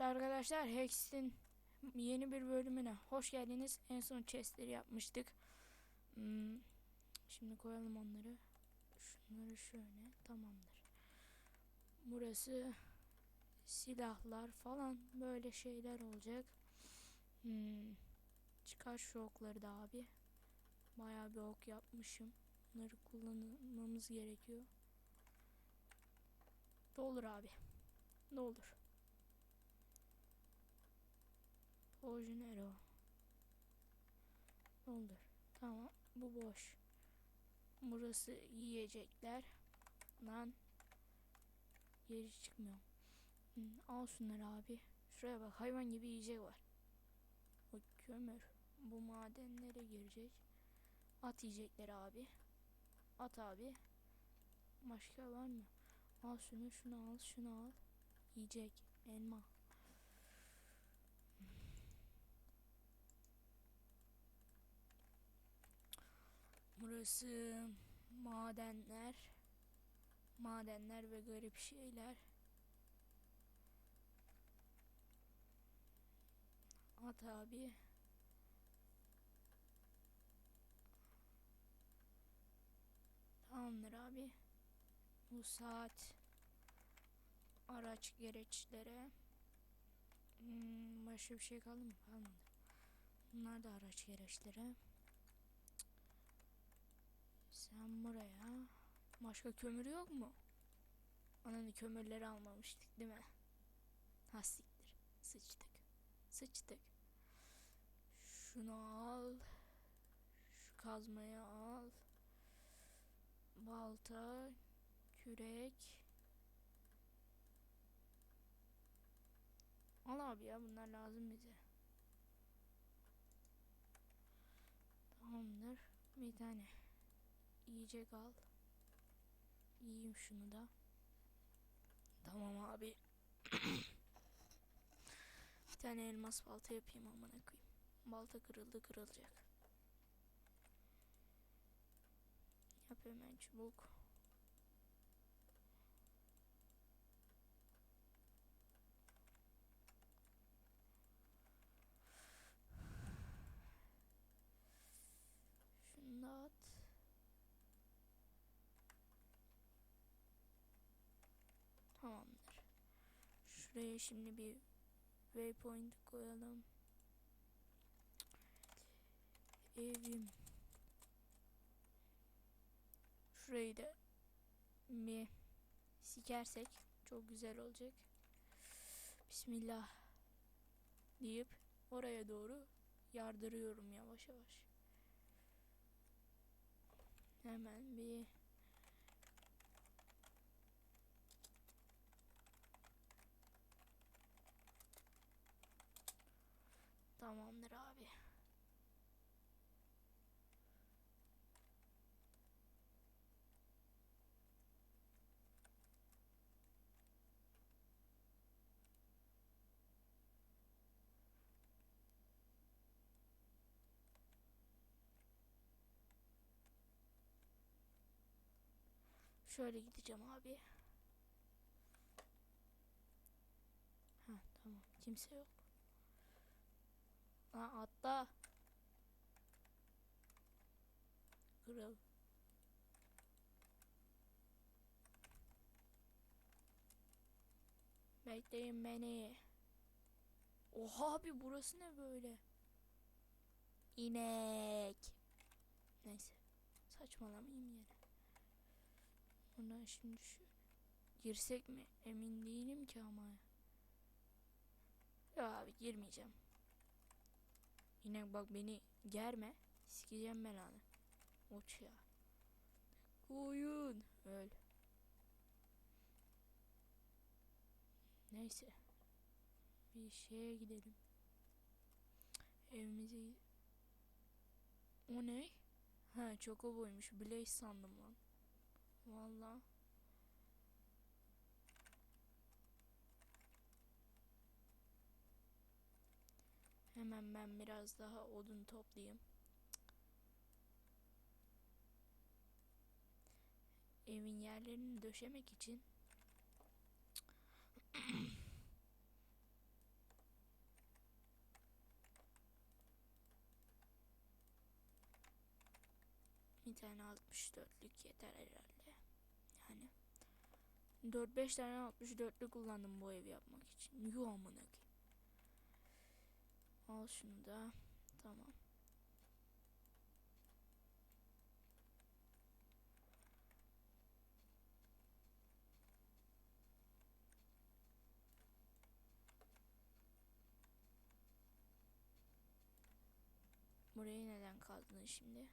Evet arkadaşlar Hex'in yeni bir bölümüne hoş geldiniz. En son chestleri yapmıştık. Hmm, Şimdi koyalım onları. Şunları şöyle tamamdır. Burası silahlar falan böyle şeyler olacak. Hmm, Çıkar şu okları da abi. Bayağı bir ok yapmışım. Bunları kullanmamız gerekiyor. Doldur abi. Ne Orijinero. Doldur. Tamam. Bu boş. Burası yiyecekler. Lan. Yeri çıkmıyor. Al şunları abi. Şuraya bak hayvan gibi yiyecek var. O kömür. Bu madenlere girecek. At yiyecekleri abi. At abi. Başka var mı? Al şunu, şunu al, şunu al. Yiyecek. Elma. Burası madenler. Madenler ve garip şeyler. At abi. Tamamdır abi. Bu saat araç gereçlere hmm, başka bir şey kaldı mı? Kalmadı. Bunlar da araç gereçlere. Sen buraya. Başka kömür yok mu? Ananı kömürleri almamıştık değil mi? Ha siktir. Sıçtık. Sıçtık. Şunu al. Şu kazmayı al. Balta. Kürek. Al abi ya bunlar lazım bize. Tamamdır. Bir tane yiyecek al. Yiyeyim şunu da. Tamam abi. bir tane elmas balta yapayım amına koyayım. Balta kırıldı kırılacak. Yap hemen çubuk. Şunu da at. Tamamdır. Şuraya şimdi bir waypoint koyalım. Evim. Şurayı da mi sikersek çok güzel olacak. Bismillah deyip oraya doğru yardırıyorum yavaş yavaş. Hemen bir Tamamdır abi. Şöyle gideceğim abi. Ha tamam kimse yok. Ha atla. Kırıl. Bekleyin beni. Oha abi burası ne böyle? İnek. Neyse. Saçmalamayayım yine. Buradan şimdi şu girsek mi? Emin değilim ki ama. Ya abi girmeyeceğim. Yine bak beni germe. Sikeceğim belanı. Uç ya. Koyun. Öl. Neyse. Bir şeye gidelim. Evimize O ne? Ha Chocobo'ymuş. Blaze sandım lan. Vallahi. Hemen ben biraz daha odun toplayayım. Evin yerlerini döşemek için bir tane 64'lük yeter herhalde. Yani 4-5 tane 64'lü kullandım bu evi yapmak için. Yuh amına Al şunu da. Tamam. Burayı neden kazdın şimdi?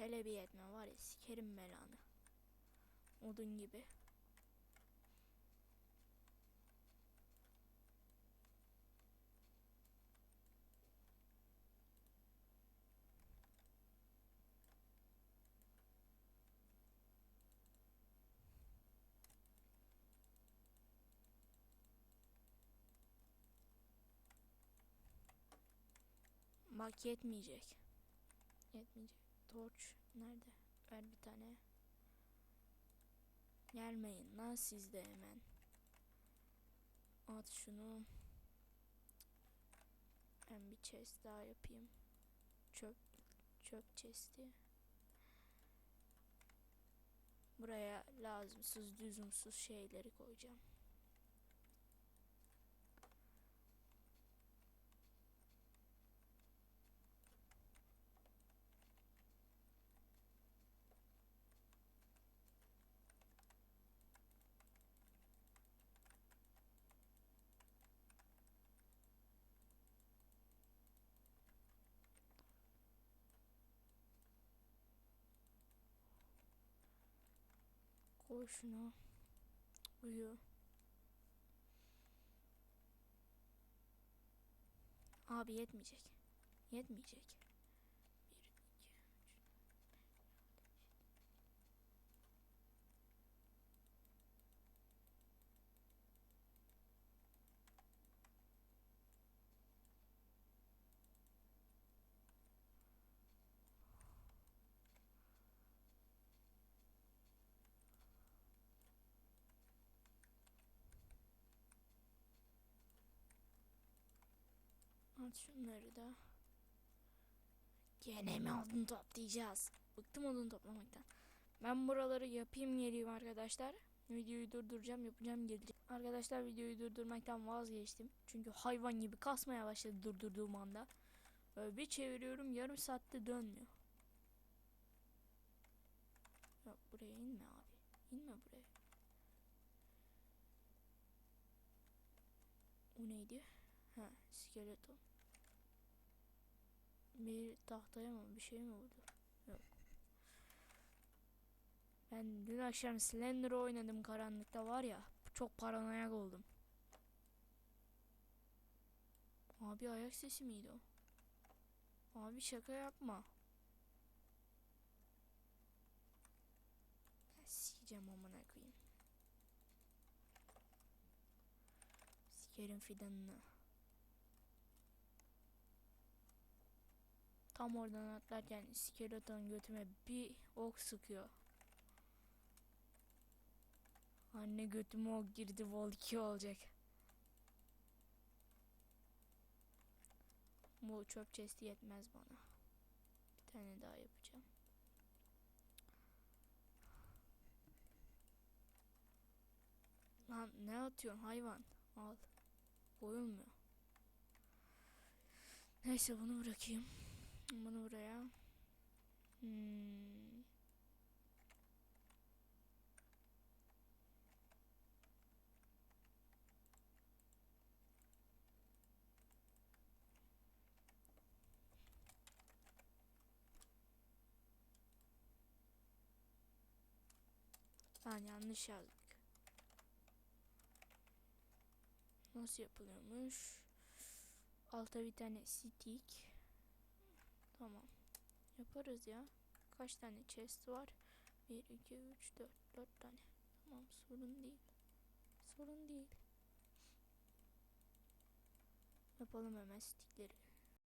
Hele bir yetme var ya sikerim belanı. Odun gibi. Bak yetmeyecek. Yetmeyecek. Torç nerede? Ver bir tane. Gelmeyin lan siz de hemen. At şunu. Ben bir chest daha yapayım. Çöp çöp chest'i. Buraya lazımsız lüzumsuz şeyleri koyacağım. Koy şunu. Uyu. Abi yetmeyecek. Yetmeyecek. At şunları da. Gene mi odun toplayacağız? Bıktım odun toplamaktan. Ben buraları yapayım geleyim arkadaşlar. Videoyu durduracağım yapacağım geleceğim. Arkadaşlar videoyu durdurmaktan vazgeçtim. Çünkü hayvan gibi kasmaya başladı durdurduğum anda. Böyle bir çeviriyorum yarım saatte dönmüyor. Yok buraya inme abi. İnme buraya. O neydi? Ha skeleton. Bir tahtaya mı bir şey mi vurdu? Yok. Ben dün akşam Slender oynadım karanlıkta var ya. Çok paranoyak oldum. Abi ayak sesi miydi o? Abi şaka yapma. Ya Sikeceğim amına koyayım. Sikerim fidanını. Tam oradan atlarken skeleton götüme bir ok sıkıyor. Anne götüme ok girdi vol 2 olacak. Bu çöp chesti yetmez bana. Bir tane daha yapacağım. Lan ne atıyorsun hayvan? Al. Koyulmuyor. Neyse bunu bırakayım. Bunu buraya. Hmm. Lan yanlış yazdık. Nasıl yapılıyormuş? Alta bir tane stick. Tamam. Yaparız ya. Kaç tane chest var? 1, 2, 3, 4. 4 tane. Tamam sorun değil. Sorun değil. Yapalım hemen stickleri.